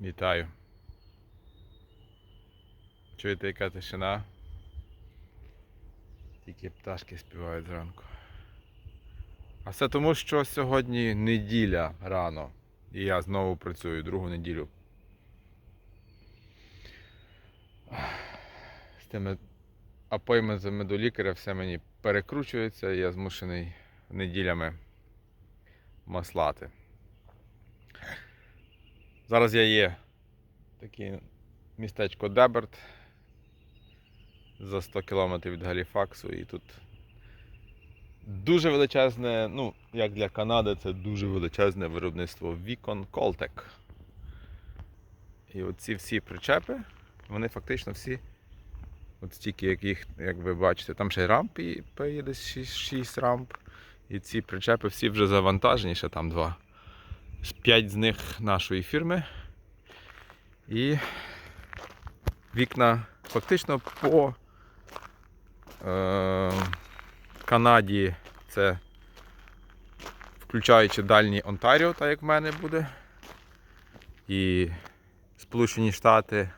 Вітаю. Чуєте, яка тишина? Тільки пташки співають зранку. А все тому, що сьогодні неділя рано. І я знову працюю другу неділю. З тими апойментами до лікаря все мені перекручується, і я змушений неділями маслати. Зараз я є таке містечко Деберт за 100 кілометрів від Галіфаксу і тут дуже величезне, ну, як для Канади, це дуже величезне виробництво вікон Колтек. І оці всі причепи, вони фактично всі, от стільки, як їх, як ви бачите, там ще рамп є десь 6, 6 рамп. І ці причепи всі вже завантажені, ще там два. П'ять з них нашої фірми. І вікна фактично по е, Канаді це включаючи дальній Онтаріо, так як в мене буде. І Сполучені Штати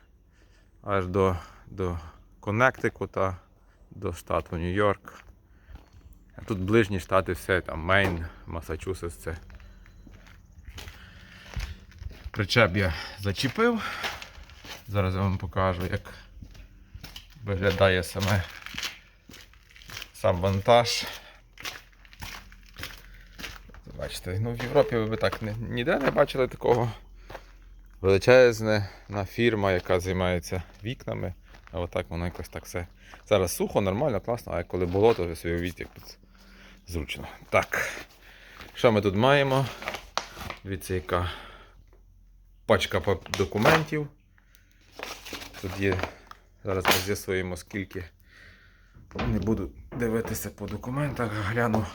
аж до, до Коннектикута, до штату Нью-Йорк. А тут ближні штати все, там Мейн, Масачусетс, це Причеп я зачепив. Зараз я вам покажу, як виглядає саме сам вантаж. Бачите, ну в Європі ви б так ні- ніде не бачили такого. Величезна фірма, яка займається вікнами. А отак воно якось так все. Зараз сухо, нормально, класно, а коли було, то собі уявіть, як тут зручно. Так. Що ми тут маємо? Дивіться, яка пачка документів. Тут є. Зараз ми з'ясуємо, скільки. Не буду дивитися по документах, гляну.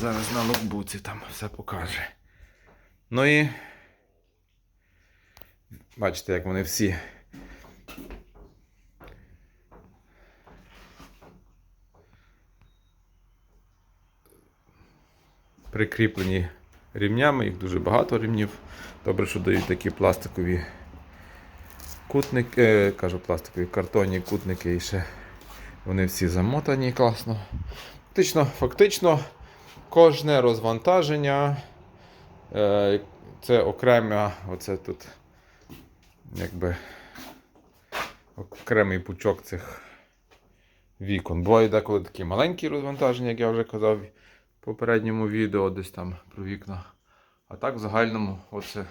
Зараз на ноутбуці там все покаже. Ну і. Бачите, як вони всі. Прикріплені рівнями, їх дуже багато рівнів. Добре, що дають такі пластикові кутники, е, кажу пластикові картонні кутники і ще вони всі замотані класно. Фактично, фактично кожне розвантаження е, це окреме, оце тут якби окремий пучок цих вікон. Буває деколи такі маленькі розвантаження, як я вже казав в попередньому відео, десь там про вікна. А так в загальному оце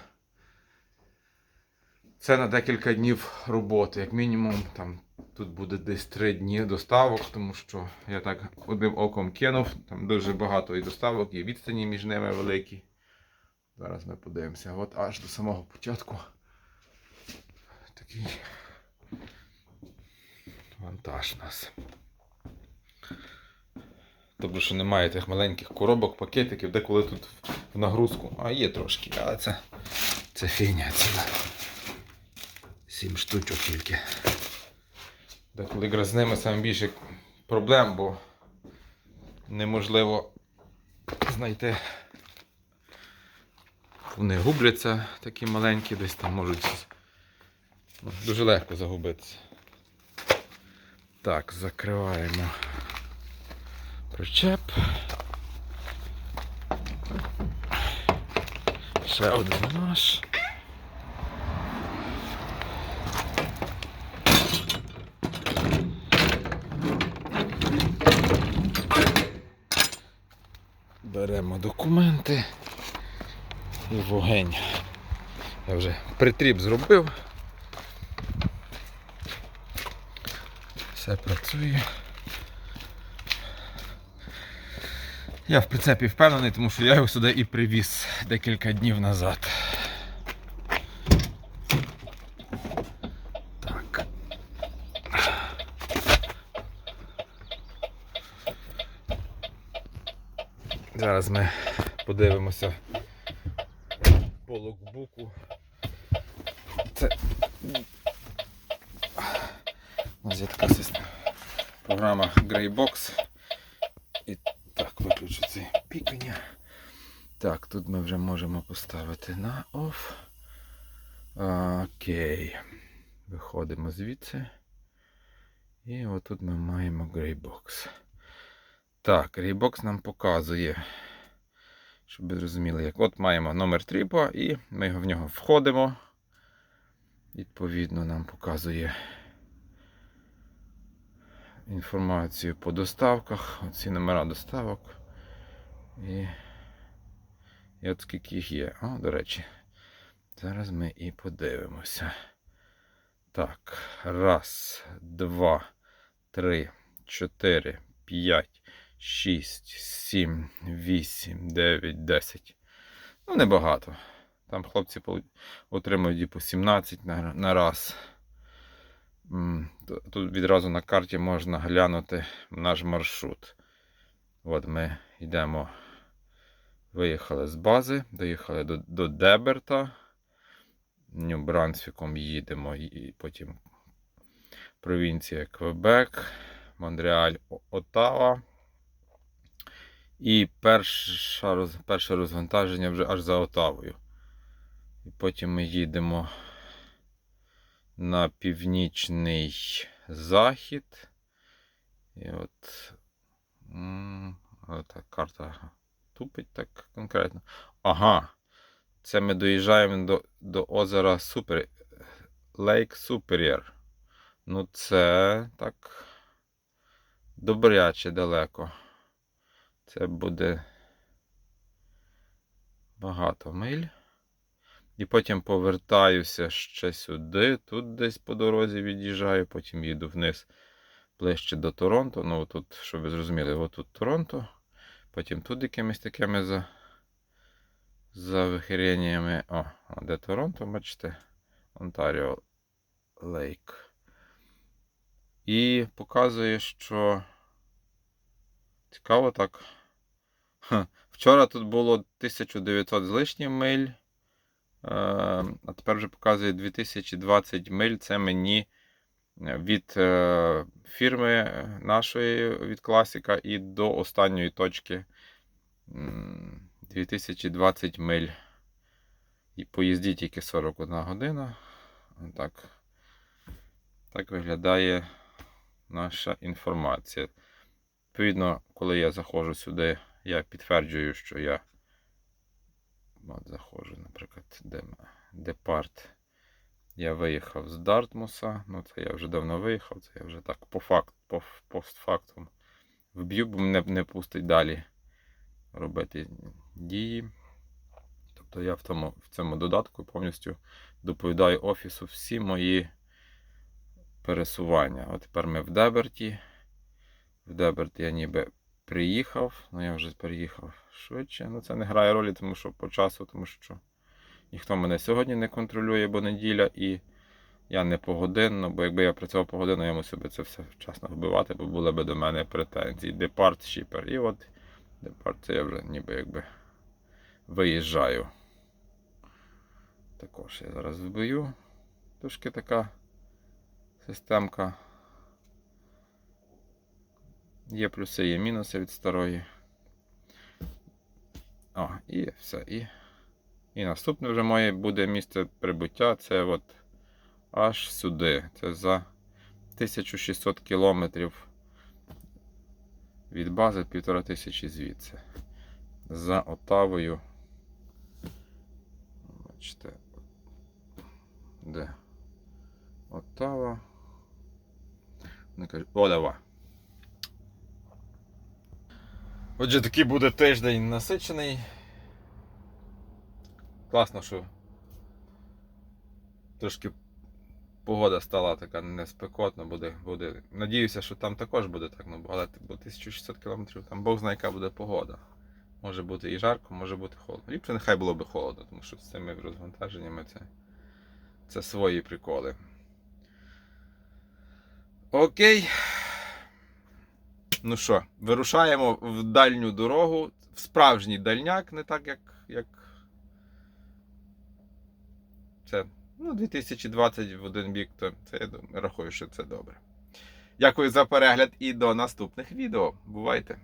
це на декілька днів роботи. Як мінімум, там тут буде десь 3 дні доставок, тому що я так одним оком кинув, там дуже багато і доставок, і відстані між ними великі. Зараз ми подивимося. От аж до самого початку такий вантаж у нас. Тобто, що немає тих маленьких коробок, пакетиків, деколи тут в нагрузку. А є трошки, але це, це фігня ціла. Сім штучок тільки. Деколи якраз з ними саме більше проблем, бо неможливо знайти. Вони губляться такі маленькі, десь там можуть ну, дуже легко загубитися. Так, закриваємо причеп. Ще один наш. Беремо документи і вогонь. Я вже притріп зробив. Все працює. Я в прицепі впевнений, тому що я його сюди і привіз декілька днів назад. Так. Зараз ми подивимося по локбуку. Це ось є така система. Програма Greybox. Так, тут ми вже можемо поставити на off. Окей. Виходимо звідси. І отут ми маємо Greybox. Так, Greybox нам показує, щоб ви зрозуміли, як. От маємо номер тріпа, і ми в нього входимо. Відповідно, нам показує інформацію по доставках. Оці номера доставок. І, і от скільки їх є. О, до речі, зараз ми і подивимося. Так, раз, два, три, чотири, п'ять, шість, сім, вісім, дев'ять, десять. Ну, небагато. Там хлопці отримують і по 17 на, на раз. Тут відразу на карті можна глянути наш маршрут. От ми йдемо. Виїхали з бази, доїхали до, до Деберта. Нью-Брансвіком їдемо, і потім провінція Квебек, Монреаль, О- Оттава. І перша, перше розвантаження вже аж за Отавою. І потім ми їдемо на північний захід. І от. м, Ота карта тупить так конкретно. Ага. Це ми доїжджаємо до, до озера Супер... Лейк Суперіор. Ну, це так. Добряче далеко. Це буде багато миль. І потім повертаюся ще сюди. Тут десь по дорозі від'їжджаю, потім їду вниз ближче до Торонто. Ну, тут, щоб ви зрозуміли, отут Торонто. Потім тут якимись такими за, за вихиреннями. О, де Торонто, бачите? Онтаріо Лейк. І показує, що цікаво так. Ха. Вчора тут було 1900 з лишнім миль. Е, А тепер вже показує 2020 миль. Це мені від е, фірми нашої від класіка і до останньої точки 2020 миль. І поїзді тільки 41 година. Так, так виглядає наша інформація. Відповідно, коли я заходжу сюди, я підтверджую, що я от заходжу, наприклад, де, департ. Я виїхав з Дартмуса. Ну, це я вже давно виїхав, це я вже так по факт, по, постфактум вб'ю, бо мене не пустить далі робити дії. Тобто я в, тому, в цьому додатку повністю доповідаю офісу всі мої пересування. От тепер ми в Деберті. В Деберт я ніби приїхав, ну я вже переїхав швидше. Ну це не грає ролі, тому що по часу, тому що ніхто мене сьогодні не контролює, бо неділя, і я не погодинно, бо якби я працював погодинно, я мусив би це все вчасно вбивати, бо були б до мене претензії. Департ, шіпер. І от департ це я вже ніби якби виїжджаю. Також я зараз вбию. Трошки така системка. Є плюси, є мінуси від старої. О, і все. І, і наступне вже моє буде місце прибуття. Це от аж сюди. Це за 1600 кілометрів від бази, півтора тисячі звідси. За Отавою. Бачите. Де? Оттава. Не кажу. О, давай. Отже, такий буде тиждень насичений. Класно, що трошки погода стала така не спекотна, буде, буде. Надіюся, що там також буде так, ну, але бо 1600 км там Бог знає, яка буде погода. Може бути і жарко, може бути холодно. Ліпше нехай було би холодно, тому що з цими розвантаженнями це, це свої приколи. Окей. Ну що, вирушаємо в дальню дорогу, в справжній дальняк, не так, як. як... Це ну, 2020 в один бік, то це я думаю, рахую, що це добре. Дякую за перегляд і до наступних відео. Бувайте!